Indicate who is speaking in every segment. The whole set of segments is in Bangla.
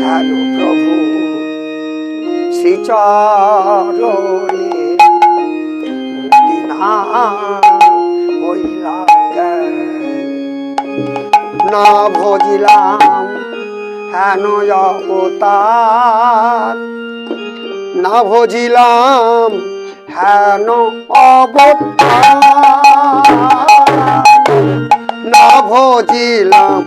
Speaker 1: হ্যালো প্রভু শ্রীচরণে কেন? না ভজিলাম হেন অবতার না ভজিলাম হেন অবতার না ভজিলাম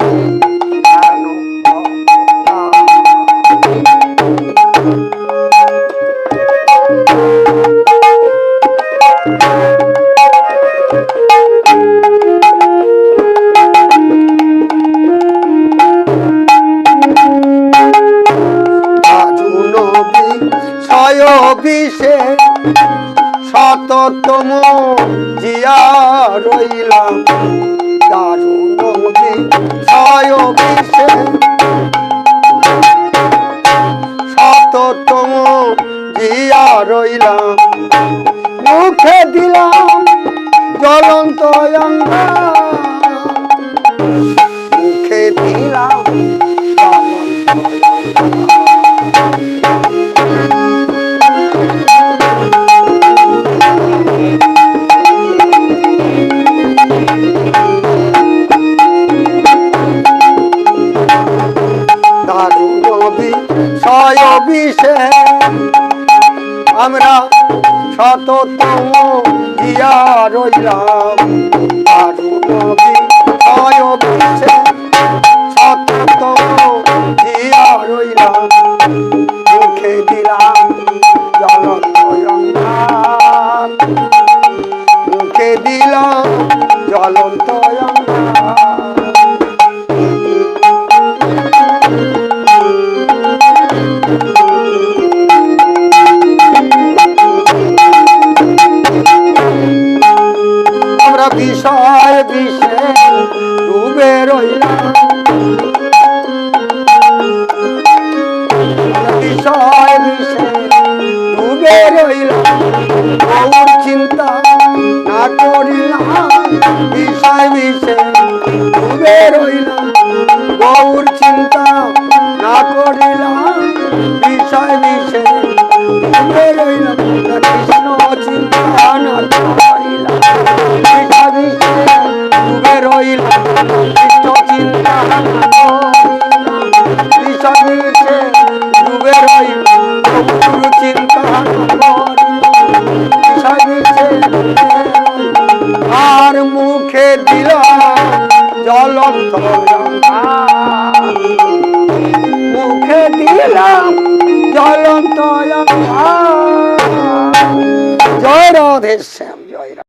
Speaker 1: বিশে শততম জিয়া রইলাম। দারুণবী ছয় বিশে শততম জিয়া রইলাম মুখে দিলাম জ্বলন্ত অঙ্গা। শততম দিয়া রইলাম। দারুণবি ছয় বিশে শততম দিয়া রইলাম। মুখে দিলাম অঙ্গার মুখে দিলাম জ্বলন্ত বিষে ডুবে রইলাম বিষয় বিষে ডুবে রইলাম গৌর চিন্তা না করিলাম বিষয় বিষে ডুবে রইলাম গৌর চিন্তা না করিলাম বিষয় বিষে ডুবে রইলাম কৃষ্ণ চিন্তা জ্বলন্ত মুখে দিলাম জ্বলন্ত জয় রাধে শ্যাম